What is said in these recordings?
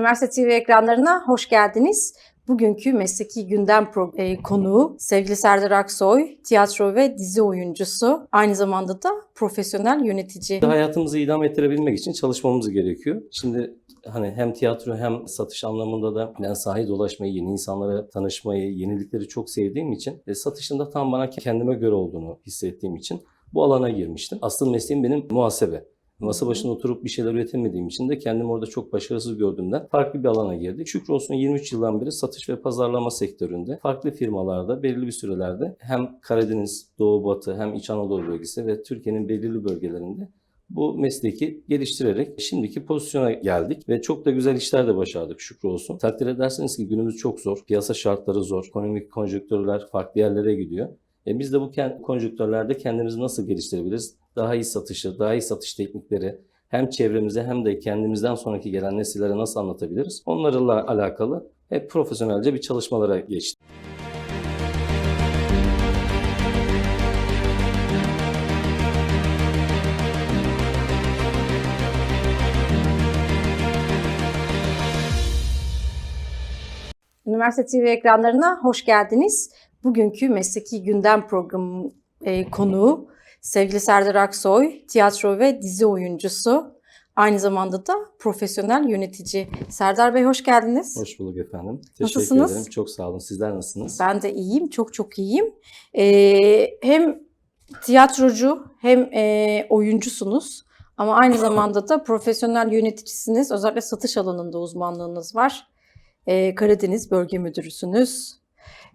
Üniversite TV ekranlarına hoş geldiniz. Bugünkü mesleki gündem e, konuğu sevgili Serdar Aksoy, tiyatro ve dizi oyuncusu, aynı zamanda da profesyonel yönetici. Hayatımızı idame ettirebilmek için çalışmamız gerekiyor. Şimdi hani hem tiyatro hem satış anlamında da ben sahil dolaşmayı, yeni insanlara tanışmayı, yenilikleri çok sevdiğim için e, satışında tam bana kendime göre olduğunu hissettiğim için bu alana girmiştim. Asıl mesleğim benim muhasebe. Masa başında oturup bir şeyler üretemediğim için de kendimi orada çok başarısız gördüğümden farklı bir alana girdik. Şükür olsun 23 yıldan beri satış ve pazarlama sektöründe farklı firmalarda belirli bir sürelerde hem Karadeniz, Doğu Batı hem İç Anadolu bölgesi ve Türkiye'nin belirli bölgelerinde bu mesleki geliştirerek şimdiki pozisyona geldik ve çok da güzel işler de başardık şükür olsun. Takdir ederseniz ki günümüz çok zor. Piyasa şartları zor. Ekonomik konjonktürler farklı yerlere gidiyor. E biz de bu konjonktürlerde kendimizi nasıl geliştirebiliriz? Daha iyi satışı, daha iyi satış teknikleri hem çevremize hem de kendimizden sonraki gelen nesillere nasıl anlatabiliriz? Onlarla alakalı hep profesyonelce bir çalışmalara geçtik. Üniversite TV ekranlarına hoş geldiniz. Bugünkü mesleki gündem programı e, konuğu sevgili Serdar Aksoy, tiyatro ve dizi oyuncusu, aynı zamanda da profesyonel yönetici. Serdar Bey hoş geldiniz. Hoş bulduk efendim. Teşekkür Nasılsınız? ederim. Çok sağ olun. Sizler nasılsınız? Ben de iyiyim, çok çok iyiyim. Ee, hem tiyatrocu hem e, oyuncusunuz ama aynı zamanda da profesyonel yöneticisiniz. Özellikle satış alanında uzmanlığınız var. Ee, Karadeniz Bölge Müdürüsünüz.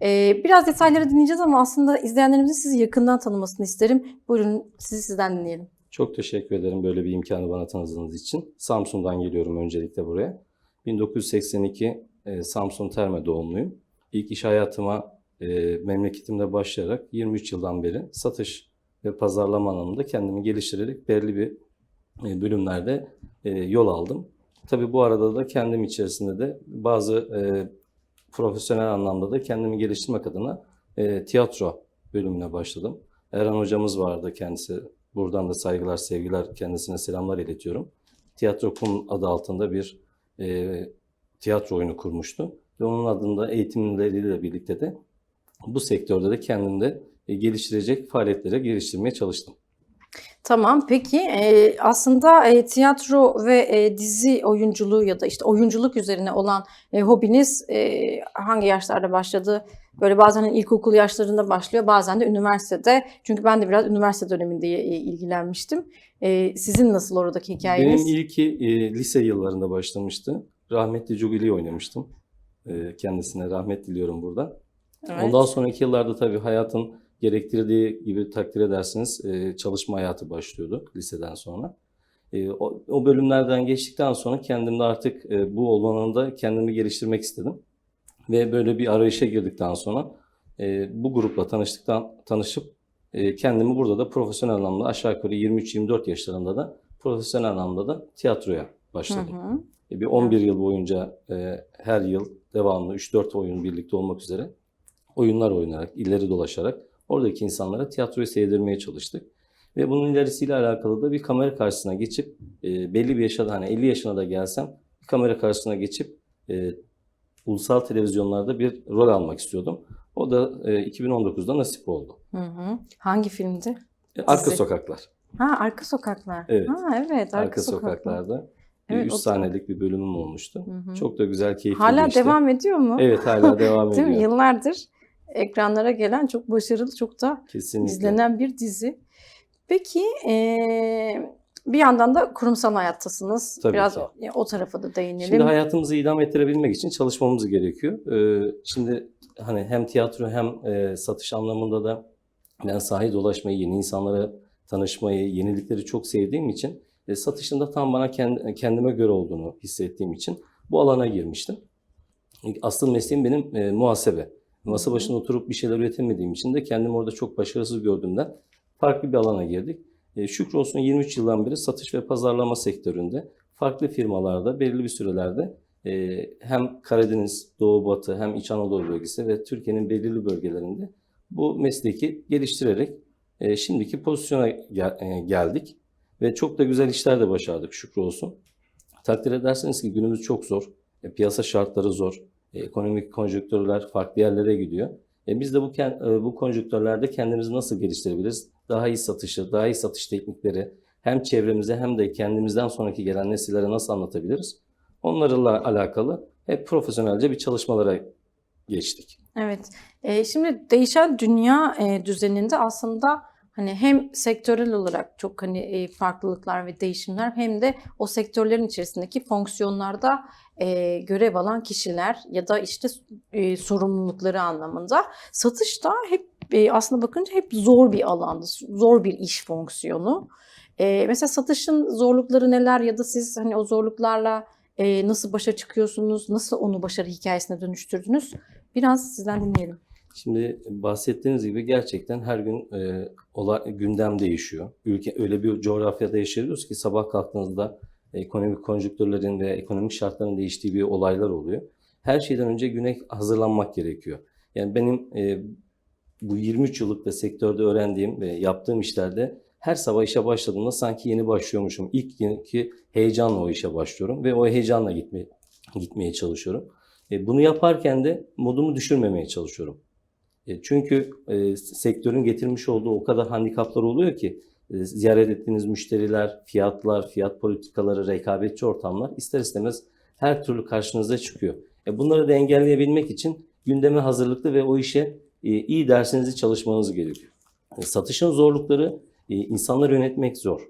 Ee, biraz detayları dinleyeceğiz ama aslında izleyenlerimizin sizi yakından tanımasını isterim. Buyurun sizi sizden dinleyelim. Çok teşekkür ederim böyle bir imkanı bana tanıdığınız için. Samsun'dan geliyorum öncelikle buraya. 1982 e, Samsun Terme doğumluyum. İlk iş hayatıma e, memleketimde başlayarak 23 yıldan beri satış ve pazarlama alanında kendimi geliştirerek belirli bir e, bölümlerde e, yol aldım. Tabii bu arada da kendim içerisinde de bazı e, profesyonel anlamda da kendimi geliştirmek adına e, tiyatro bölümüne başladım. Erhan hocamız vardı kendisi. Buradan da saygılar, sevgiler kendisine selamlar iletiyorum. Tiyatro Kum adı altında bir e, tiyatro oyunu kurmuştu. Ve onun adında eğitimleriyle birlikte de bu sektörde de kendimde e, geliştirecek faaliyetlere geliştirmeye çalıştım. Tamam peki e, aslında e, tiyatro ve e, dizi oyunculuğu ya da işte oyunculuk üzerine olan e, hobiniz e, hangi yaşlarda başladı? Böyle bazen hani ilkokul yaşlarında başlıyor bazen de üniversitede. Çünkü ben de biraz üniversite döneminde e, ilgilenmiştim. E, sizin nasıl oradaki hikayeniz? Benim ilki e, lise yıllarında başlamıştı. Rahmetli Cugili'yi oynamıştım. E, kendisine rahmet diliyorum burada. Evet. Ondan sonraki yıllarda tabii hayatın gerektirdiği gibi takdir edersiniz e, çalışma hayatı başlıyordu liseden sonra. E, o, o bölümlerden geçtikten sonra kendimde artık e, bu alanında kendimi geliştirmek istedim. Ve böyle bir arayışa girdikten sonra e, bu grupla tanıştıktan tanışıp e, kendimi burada da profesyonel anlamda aşağı yukarı 23-24 yaşlarında da profesyonel anlamda da tiyatroya Hı başladım. hı. E, Bir 11 yıl boyunca e, her yıl devamlı 3-4 oyun birlikte olmak üzere oyunlar oynayarak, illeri dolaşarak oradaki insanlara tiyatroyu sevdirmeye çalıştık. Ve bunun ilerisiyle alakalı da bir kamera karşısına geçip e, belli bir yaşa da hani 50 yaşına da gelsem bir kamera karşısına geçip e, ulusal televizyonlarda bir rol almak istiyordum. O da e, 2019'da nasip oldu. Hı hı. Hangi filmdi? E, Arka Dizi. Sokaklar. Ha Arka Sokaklar. Evet. Ha evet Arka, Arka, Sokaklar. Sokaklar'da Evet, 3 o- sahnelik bir bölümüm olmuştu. Hı hı. Çok da güzel, keyifli Hala geçti. devam ediyor mu? Evet hala devam Değil ediyor. mi? Yıllardır ekranlara gelen çok başarılı, çok da Kesinlikle. izlenen bir dizi. Peki eee, bir yandan da kurumsal hayattasınız. Tabii Biraz ki. o, o tarafa da değinelim. Şimdi hayatımızı idame ettirebilmek için çalışmamız gerekiyor. Ee, şimdi hani hem tiyatro hem e, satış anlamında da ben sahil dolaşmayı, yeni insanlara tanışmayı, yenilikleri çok sevdiğim için e, satışında tam bana kend- kendime göre olduğunu hissettiğim için bu alana girmiştim. Asıl mesleğim benim e, muhasebe. Masa başında oturup bir şeyler üretemediğim için de kendimi orada çok başarısız gördüğümden farklı bir alana girdik. E, şükür olsun 23 yıldan beri satış ve pazarlama sektöründe farklı firmalarda belirli bir sürelerde e, hem Karadeniz, Doğu Batı hem İç Anadolu bölgesi ve Türkiye'nin belirli bölgelerinde bu mesleki geliştirerek e, şimdiki pozisyona gel- e, geldik. Ve çok da güzel işler de başardık şükür olsun. Takdir ederseniz ki günümüz çok zor. E, piyasa şartları zor. E, ekonomik konjonktürler farklı yerlere gidiyor. E, biz de bu e, bu konjonktürlerde kendimizi nasıl geliştirebiliriz? Daha iyi satışı, daha iyi satış teknikleri hem çevremize hem de kendimizden sonraki gelen nesillere nasıl anlatabiliriz? Onlarla alakalı hep profesyonelce bir çalışmalara geçtik. Evet. Ee, şimdi değişen dünya e, düzeninde aslında hani hem sektörel olarak çok hani e, farklılıklar ve değişimler hem de o sektörlerin içerisindeki fonksiyonlarda e, görev alan kişiler ya da işte e, sorumlulukları anlamında satış da hep aslında bakınca hep zor bir alandı, zor bir iş fonksiyonu. Mesela satışın zorlukları neler ya da siz hani o zorluklarla nasıl başa çıkıyorsunuz, nasıl onu başarı hikayesine dönüştürdünüz? Biraz sizden dinleyelim. Şimdi bahsettiğiniz gibi gerçekten her gün e, olay, gündem değişiyor. Ülke öyle bir coğrafyada yaşıyoruz ki sabah kalktığınızda ekonomik konjonktürlerin ve ekonomik şartların değiştiği bir olaylar oluyor. Her şeyden önce güne hazırlanmak gerekiyor. Yani benim e, bu 23 yıllık da sektörde öğrendiğim ve yaptığım işlerde her sabah işe başladığımda sanki yeni başlıyormuşum. İlk günkü heyecanla o işe başlıyorum ve o heyecanla gitmeye, gitmeye çalışıyorum. E, bunu yaparken de modumu düşürmemeye çalışıyorum. E, Çünkü e, sektörün getirmiş olduğu o kadar handikaplar oluyor ki e, ziyaret ettiğiniz müşteriler, fiyatlar, fiyat politikaları, rekabetçi ortamlar ister istemez her türlü karşınıza çıkıyor. E, Bunları da engelleyebilmek için gündeme hazırlıklı ve o işe e, iyi dersinizi çalışmanız gerekiyor. E, Satışın zorlukları e, insanları yönetmek zor.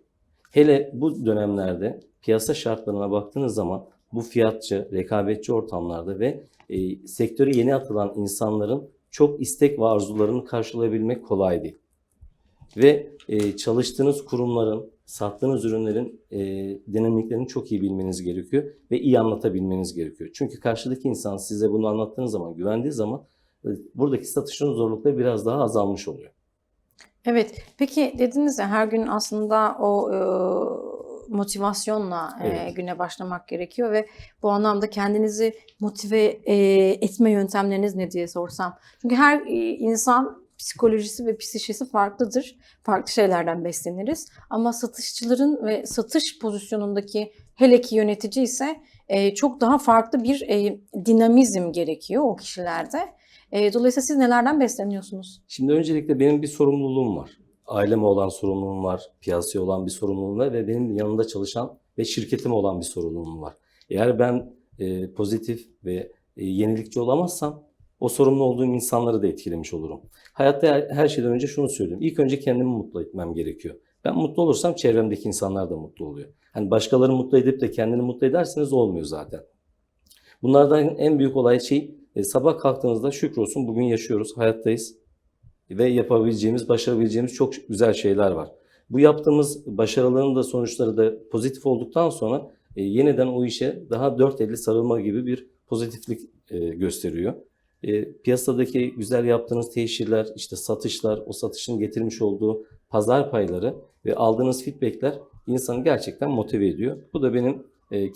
Hele bu dönemlerde piyasa şartlarına baktığınız zaman bu fiyatçı, rekabetçi ortamlarda ve e, sektöre yeni atılan insanların çok istek ve arzularını karşılayabilmek kolay değil. Ve e, çalıştığınız kurumların, sattığınız ürünlerin e, dinamiklerini çok iyi bilmeniz gerekiyor ve iyi anlatabilmeniz gerekiyor. Çünkü karşıdaki insan size bunu anlattığınız zaman, güvendiği zaman e, buradaki satışın zorlukları biraz daha azalmış oluyor. Evet. Peki dediniz ya her gün aslında o e, motivasyonla e, Evet. güne başlamak gerekiyor ve bu anlamda kendinizi motive e, etme yöntemleriniz ne diye sorsam. Çünkü her e, insan psikolojisi ve psikolojisi farklıdır. Farklı şeylerden besleniriz. Ama satışçıların ve satış pozisyonundaki hele ki yönetici ise e, çok daha farklı bir e, dinamizm gerekiyor o kişilerde. E, dolayısıyla siz nelerden besleniyorsunuz? Şimdi öncelikle benim bir sorumluluğum var. Aileme olan sorumluluğum var, piyasaya olan bir sorumluluğum var ve benim yanında çalışan ve şirketime olan bir sorumluluğum var. Eğer ben e, pozitif ve e, yenilikçi olamazsam o sorumlu olduğum insanları da etkilemiş olurum. Hayatta her, şeyden önce şunu söylüyorum. İlk önce kendimi mutlu etmem gerekiyor. Ben mutlu olursam çevremdeki insanlar da mutlu oluyor. Hani başkalarını mutlu edip de kendini mutlu ederseniz olmuyor zaten. Bunlardan en büyük olay şey e, sabah kalktığınızda şükrolsun bugün yaşıyoruz, hayattayız ve yapabileceğimiz, başarabileceğimiz çok güzel şeyler var. Bu yaptığımız başarıların da sonuçları da pozitif olduktan sonra e, yeniden o işe daha dört elli sarılma gibi bir pozitiflik e, gösteriyor. E, piyasadaki güzel yaptığınız teşhirler, işte satışlar, o satışın getirmiş olduğu pazar payları ve aldığınız feedbackler insanı gerçekten motive ediyor. Bu da benim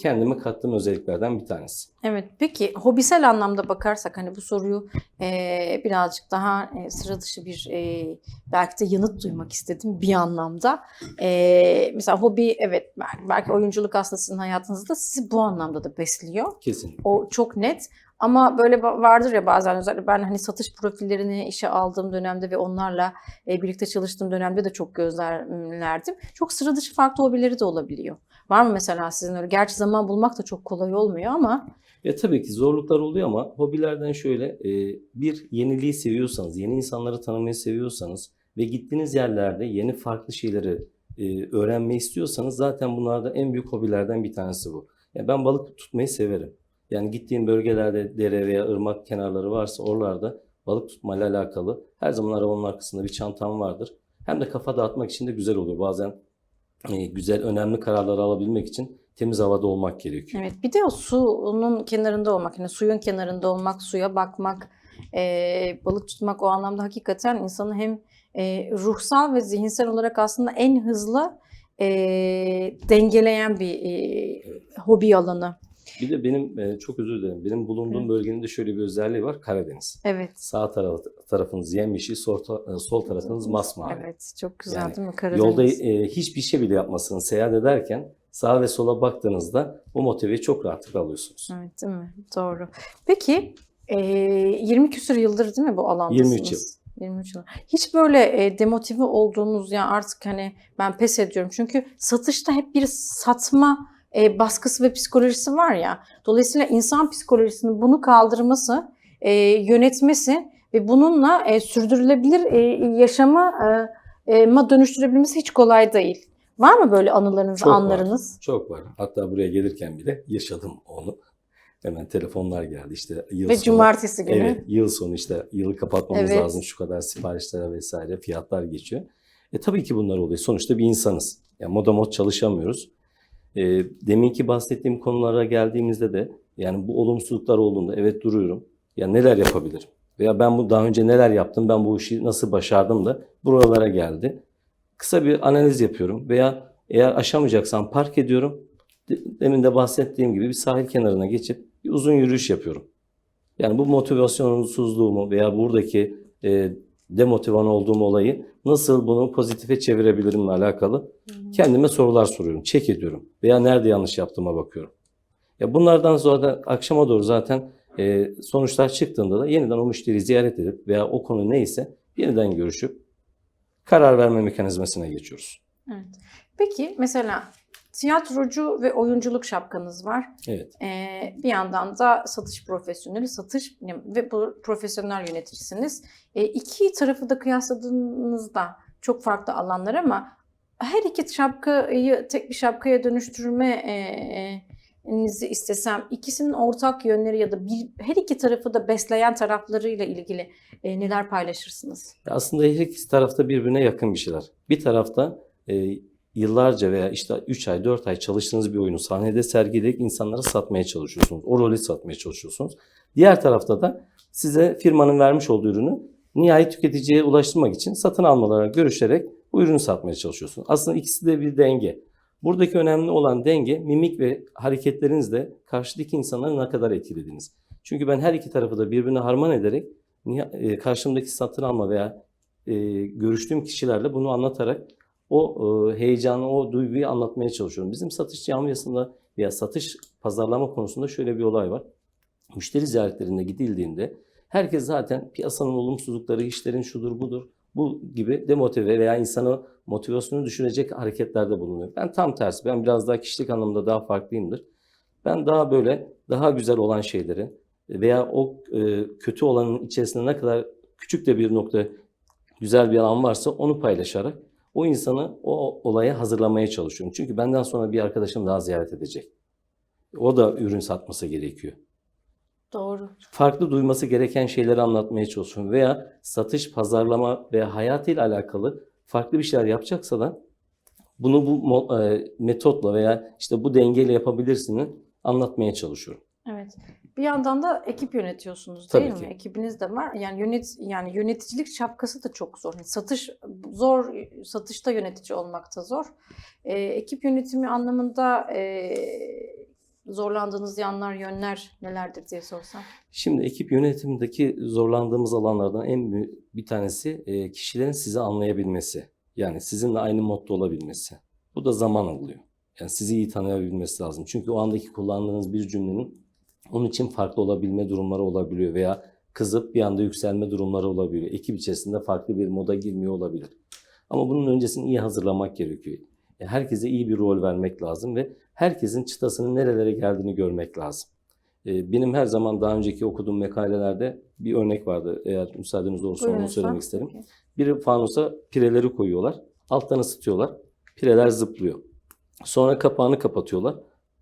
kendime kattığım özelliklerden bir tanesi. Evet, peki hobisel anlamda bakarsak hani bu soruyu eee, birazcık daha e, sıra dışı bir e, belki de yanıt duymak istedim bir anlamda. Eee, mesela hobi evet bel- belki oyunculuk aslında sizin hayatınızda sizi bu anlamda da besliyor. Kesin. O çok net. Ama böyle vardır ya bazen özellikle ben hani satış profillerini işe aldığım dönemde ve onlarla e, birlikte çalıştığım dönemde de çok gözlemlerdim. Çok sıra dışı farklı hobileri de olabiliyor. Var mı mesela sizin öyle? Gerçi zaman bulmak da çok kolay olmuyor ama Ya tabii ki zorluklar oluyor ama hobilerden şöyle e, bir yeniliği seviyorsanız, yeni insanları tanımayı seviyorsanız ve gittiğiniz yerlerde yeni farklı şeyleri e, öğrenmeyi istiyorsanız zaten bunlarda en büyük hobilerden bir tanesi bu. Ya ben balık tutmayı severim. Yani gittiğim bölgelerde dere veya ırmak kenarları varsa oralarda balık tutmayla alakalı her zaman arabanın arkasında bir çantam vardır. Hem de kafa dağıtmak için de güzel oluyor. Bazen güzel, önemli kararları alabilmek için temiz havada olmak gerekiyor. evet bir de o suyun kenarında olmak, yani suyun kenarında olmak, suya bakmak, e, balık tutmak o anlamda hakikaten insanı hem e, ruhsal ve zihinsel olarak aslında en hızlı e, dengeleyen bir e, hobi alanı. Bir de benim e, çok özür dilerim. Benim bulunduğum Hı. bölgenin de şöyle bir özelliği var. Karadeniz. Evet. Sağ taraf, tarafınız yemyeşil, sol, ta- e, sol tarafınız masmavi. Evet, çok güzel Yani değil mi Karadeniz? Yolda e, hiçbir şey bile yapmasın seyahat ederken sağa ve sola baktığınızda bu motiveyi çok rahatlıkla alıyorsunuz. Evet değil mi? Doğru. Peki e, 20 küsur yıldır değil mi bu alandasınız? 23 yıl. 23 yıl. Hiç böyle e, demotive olduğunuz ya artık hani ben pes ediyorum. Çünkü satışta hep bir satma e, baskısı ve psikolojisi var ya. Dolayısıyla insan psikolojisinin bunu kaldırması, e, yönetmesi ve bununla e, sürdürülebilir e, yaşama e, e, ma dönüştürebilmesi hiç kolay değil. Var mı böyle anılarınız, Çok var. anlarınız? Çok var. Hatta buraya gelirken bile yaşadım onu. Hemen telefonlar geldi işte yıl Ve sonu. cumartesi günü. Evet, yıl sonu işte yılı kapatmamız Evet. lazım. Şu kadar siparişlere vesaire fiyatlar geçiyor. E tabii ki bunlar oluyor. Sonuçta bir insanız. Yani moda mod çalışamıyoruz. E, deminki bahsettiğim konulara geldiğimizde de yani bu olumsuzluklar olduğunda evet duruyorum. Ya neler yapabilirim? Veya ben bu daha önce neler yaptım? Ben bu işi nasıl başardım da buralara geldi. Kısa bir analiz yapıyorum veya eğer aşamayacaksam park ediyorum. De- Demin de bahsettiğim gibi bir sahil kenarına geçip bir uzun yürüyüş yapıyorum. Yani bu motivasyonsuzluğumu veya buradaki e, demotivan olduğum olayı nasıl bunu pozitife çevirebilirimle alakalı kendime sorular soruyorum, çek ediyorum veya nerede yanlış yaptığıma bakıyorum. Ya bunlardan sonra da akşama doğru zaten e, sonuçlar çıktığında da yeniden o müşteriyi ziyaret edip veya o konu neyse yeniden görüşüp karar verme mekanizmasına geçiyoruz. Evet. Peki mesela tiyatrocu ve oyunculuk şapkanız var. Evet. Ee, bir yandan da satış profesyoneli, satış ve profesyonel yöneticisiniz. Ee, iki tarafı da kıyasladığınızda çok farklı alanlar ama her iki şapkayı tek bir şapkaya dönüştürme e, istesem ikisinin ortak yönleri ya da bir, her iki tarafı da besleyen taraflarıyla ilgili e, neler paylaşırsınız? Aslında her iki tarafta birbirine yakın bir şeyler. Bir tarafta e, yıllarca veya işte 3 ay 4 ay çalıştığınız bir oyunu sahnede sergileyerek insanlara satmaya çalışıyorsunuz. O rolü satmaya çalışıyorsunuz. Diğer tarafta da size firmanın vermiş olduğu ürünü nihai tüketiciye ulaştırmak için satın almalara görüşerek bu ürünü satmaya çalışıyorsunuz. Aslında ikisi de bir denge. Buradaki önemli olan denge mimik ve hareketlerinizle karşıdaki insanları ne kadar etkilediğiniz. Çünkü ben her iki tarafı da birbirine harman ederek e, karşımdaki satın alma veya e, görüştüğüm kişilerle bunu anlatarak o e, heyecanı, o duyguyu anlatmaya çalışıyorum. Bizim satış camiasında veya satış pazarlama konusunda şöyle bir olay var. Müşteri ziyaretlerinde gidildiğinde herkes zaten piyasanın olumsuzlukları, işlerin şudur budur bu gibi demotive veya insanı motivasyonu düşürecek hareketlerde bulunuyor. Ben tam tersi. Ben biraz daha kişilik anlamda daha farklıyımdır. Ben daha böyle daha güzel olan şeyleri veya o e, kötü olanın içerisinde ne kadar küçük de bir nokta güzel bir alan varsa onu paylaşarak o insanı o olaya hazırlamaya çalışıyorum. Çünkü benden sonra bir arkadaşım daha ziyaret edecek. O da ürün satması gerekiyor. Doğru. Farklı duyması gereken şeyleri anlatmaya çalışıyorum. Veya satış, pazarlama ve hayatıyla alakalı farklı bir şeyler yapacaksa da bunu bu e, metotla veya işte bu dengeyle yapabilirsini anlatmaya çalışıyorum. Evet. Bir yandan da ekip yönetiyorsunuz Tabii değil ki. mi? Ekibiniz de var. Yani yönet yani yöneticilik şapkası da çok zor. Yani satış zor, satışta yönetici olmak da zor. Ee, ekip yönetimi anlamında e, zorlandığınız yanlar, yönler nelerdir diye sorsam. Şimdi ekip yönetimindeki zorlandığımız alanlardan en büyük bir tanesi e, kişilerin sizi anlayabilmesi. Yani sizinle aynı modda olabilmesi. Bu da zaman alıyor. Yani sizi iyi tanıyabilmesi lazım. Çünkü o andaki kullandığınız bir cümlenin onun için farklı olabilme durumları olabiliyor veya kızıp bir anda yükselme durumları olabiliyor. Ekip içerisinde farklı bir moda girmiyor olabilir. Ama bunun öncesini iyi hazırlamak gerekiyor. E, Herkese iyi bir rol vermek lazım ve herkesin çıtasının nerelere geldiğini görmek lazım. E, Benim her zaman daha önceki okuduğum makalelerde bir örnek vardı. Eğer müsaadeniz olursa Buyurun onu lütfen. söylemek isterim. Peki. Bir fanusa pireleri koyuyorlar. Alttan ısıtıyorlar. Pireler zıplıyor. Sonra kapağını kapatıyorlar.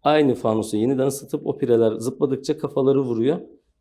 Aynı fanusu yeniden ısıtıp o pireler zıpladıkça kafaları vuruyor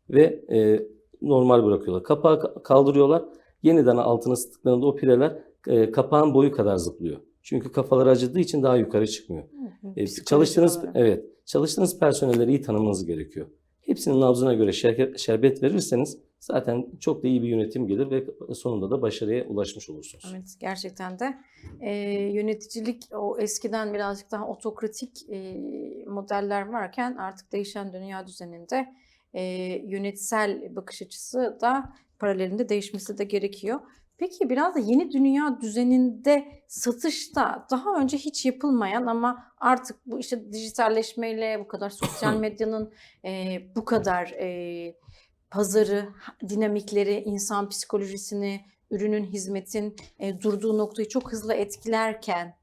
ve e, normal bırakıyorlar. Kapağı ka- kaldırıyorlar. Yeniden altını ısıttıklarında o pireler e, kapağın boyu kadar zıplıyor. Çünkü kafaları acıdığı için daha yukarı çıkmıyor. E, Psikolojik çalıştığınız olarak. evet, çalıştığınız personelleri iyi tanımanız gerekiyor. Hepsinin nabzına göre şerbet verirseniz zaten çok da iyi bir yönetim gelir ve sonunda da başarıya ulaşmış olursunuz. Evet gerçekten de e, yöneticilik o eskiden birazcık daha otokratik e, modeller varken artık değişen dünya düzeninde e, yönetsel bakış açısı da paralelinde değişmesi de gerekiyor. Peki biraz da yeni dünya düzeninde satışta daha önce hiç yapılmayan ama artık bu işte dijitalleşmeyle bu kadar sosyal medyanın e, bu kadar e, pazarı, dinamikleri, insan psikolojisini, ürünün, hizmetin e, durduğu noktayı çok hızlı etkilerken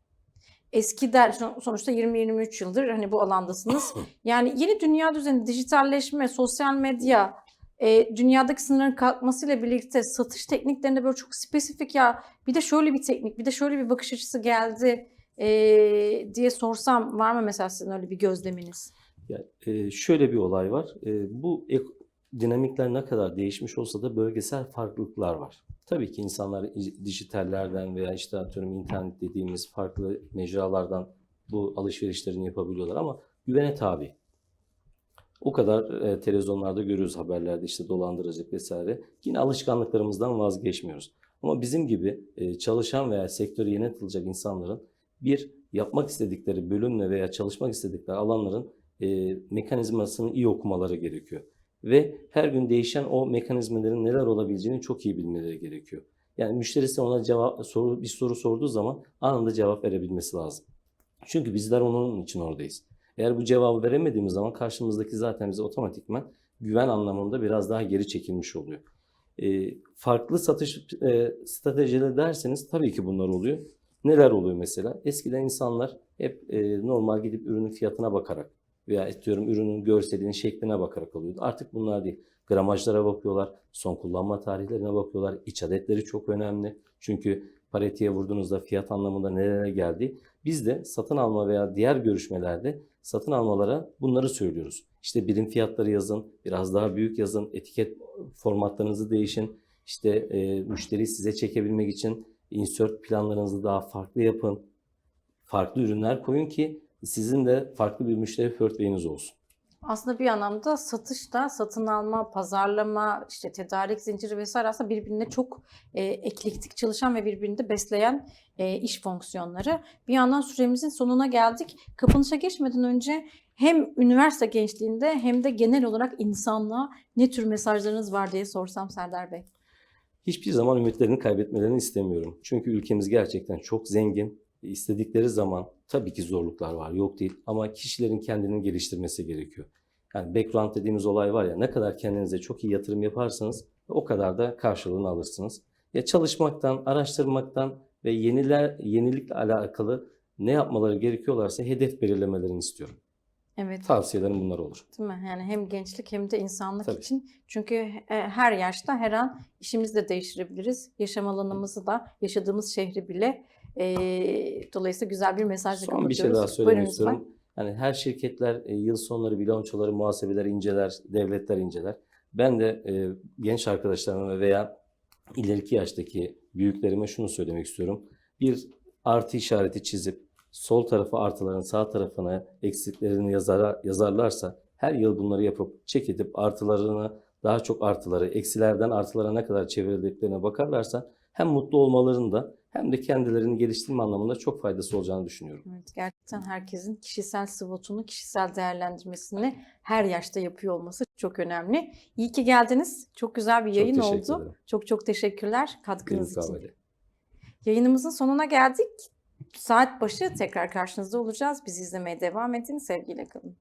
eskiden son- sonuçta 20-23 yıldır hani bu alandasınız. Yani yeni dünya düzeni, dijitalleşme, sosyal medya, e, dünyadaki sınırların kalkmasıyla birlikte satış tekniklerinde böyle çok spesifik ya bir de şöyle bir teknik, bir de şöyle bir bakış açısı geldi e, diye sorsam var mı mesela sizin öyle bir gözleminiz? Ya, e, şöyle bir olay var. E, bu dinamikler ne kadar değişmiş olsa da bölgesel farklılıklar var. Tabii ki insanlar dijitallerden veya işte atıyorum internet dediğimiz farklı mecralardan bu alışverişlerini yapabiliyorlar ama güvene tabi. O kadar e, televizyonlarda görüyoruz haberlerde işte dolandırıcılık vesaire. Yine alışkanlıklarımızdan vazgeçmiyoruz. Ama bizim gibi e, çalışan veya sektöre yeni insanların bir yapmak istedikleri bölümle veya çalışmak istedikleri alanların e, mekanizmasını iyi okumaları gerekiyor. Ve her gün değişen o mekanizmaların neler olabileceğini çok iyi bilmeleri gerekiyor. Yani müşterisi ona cevap soru bir soru sorduğu zaman anında cevap verebilmesi lazım. Çünkü bizler onun için oradayız. Eğer bu cevabı veremediğimiz zaman karşımızdaki zaten bize otomatikman güven anlamında biraz daha geri çekilmiş oluyor. E, farklı satış e, stratejileri derseniz tabii ki bunlar oluyor. Neler oluyor mesela? Eskiden insanlar hep e, normal gidip ürünün fiyatına bakarak veya istiyorum ürünün görselinin şekline bakarak alıyordu. Artık bunlar değil. Gramajlara bakıyorlar, son kullanma tarihlerine bakıyorlar. İç adetleri çok önemli. Çünkü pariteye vurduğunuzda fiyat anlamında nereye geldi. Biz de satın alma veya diğer görüşmelerde satın almalara bunları söylüyoruz. İşte birim fiyatları yazın, biraz daha büyük yazın, etiket formatlarınızı değişin. İşte e, müşteriyi size çekebilmek için insert planlarınızı daha farklı yapın. Farklı ürünler koyun ki sizin de farklı bir müşteri portföyünüz olsun. Aslında bir anlamda satışta satın alma, pazarlama, işte tedarik zinciri vesaire aslında birbirine çok e, eklektik çalışan ve birbirini de besleyen e, iş fonksiyonları. Bir yandan süremizin sonuna geldik. Kapanışa geçmeden önce hem üniversite gençliğinde hem de genel olarak insanlığa ne tür mesajlarınız var diye sorsam Serdar Bey. Hiçbir zaman ümitlerini kaybetmelerini istemiyorum. Çünkü ülkemiz gerçekten çok zengin. İstedikleri zaman tabii ki zorluklar var, yok değil. Ama kişilerin kendini geliştirmesi gerekiyor. Yani background dediğimiz olay var ya, ne kadar kendinize çok iyi yatırım yaparsanız o kadar da karşılığını alırsınız. Ya çalışmaktan, araştırmaktan ve yeniler, yenilikle alakalı ne yapmaları gerekiyorlarsa hedef belirlemelerini istiyorum. Evet. Tavsiyelerim bunlar olur. Değil mi? Yani hem gençlik hem de insanlık Tabii. için. Çünkü e, her yaşta her an işimizi de değiştirebiliriz. Yaşam alanımızı da, yaşadığımız şehri bile. E, dolayısıyla güzel bir mesajla Son bir şey kapatıyoruz. daha söylemek Buyurun lütfen. istiyorum. Yani her şirketler e, yıl sonları bilançoları, muhasebeler inceler, devletler inceler. Ben de e, genç arkadaşlarıma veya ileriki yaştaki büyüklerime şunu söylemek istiyorum. Bir artı işareti çizip sol tarafa artıların sağ tarafına eksiklerini yazar, yazarlarsa her yıl bunları yapıp çek edip artılarını daha çok artıları, eksilerden artılara ne kadar çevirdiklerine bakarlarsa hem mutlu olmalarında hem de kendilerini geliştirme anlamında çok faydası olacağını düşünüyorum. Evet, gerçekten herkesin kişisel SWOT'unu, kişisel değerlendirmesini her yaşta yapıyor olması çok önemli. İyi ki geldiniz. Çok güzel bir Çok yayın teşekkür oldu. ederim. Çok çok teşekkürler Benim katkınız için. kahvede. Yayınımızın sonuna geldik. Saat başı tekrar karşınızda olacağız. Bizi izlemeye devam edin. Sevgiyle kalın.